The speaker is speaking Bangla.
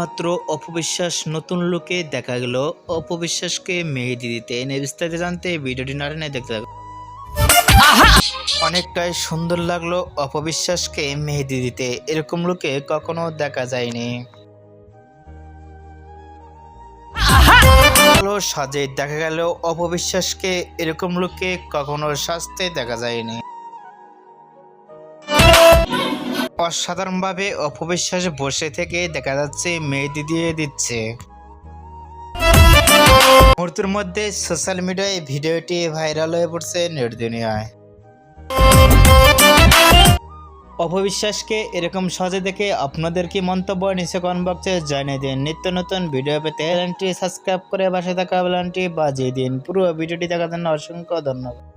এইমাত্র অপবিশ্বাস নতুন লোকে দেখা গেল, অপবিশ্বাসকে মেহেদি দিতে। এনে বিস্তারিত জানতে ভিডিওটি না টেনে দেখতে থাকুন। অনেকটাই সুন্দর লাগল অপবিশ্বাসকে মেহেদি দিতে। এরকম লোকে কখনো দেখা যায়নি। ভালো সাজে দেখা গেল, অপবিশ্বাসকে। এরকম লোকে কখনো সাজতে দেখা যায়নি। অসাধারণভাবে অপবিশ্বাস বসে থেকে দেখা যাচ্ছে, মেহেদি দিয়ে দিচ্ছে। মুহূর্তের মধ্যে সোশ্যাল মিডিয়ায় ভিডিওটি ভাইরাল হয়ে পড়ছে নেট অপবিশ্বাসকে এরকম সহজে দেখে আপনাদের কি মন্তব্য নিচে কমেন্ট বক্সে জানিয়ে দিন। নিত্য নতুন ভিডিও পেতে চ্যানেলটি সাবস্ক্রাইব করে পাশে থাকা বেলানটি বাজিয়ে দিন। পুরো ভিডিওটি দেখার জন্য অসংখ্য ধন্যবাদ।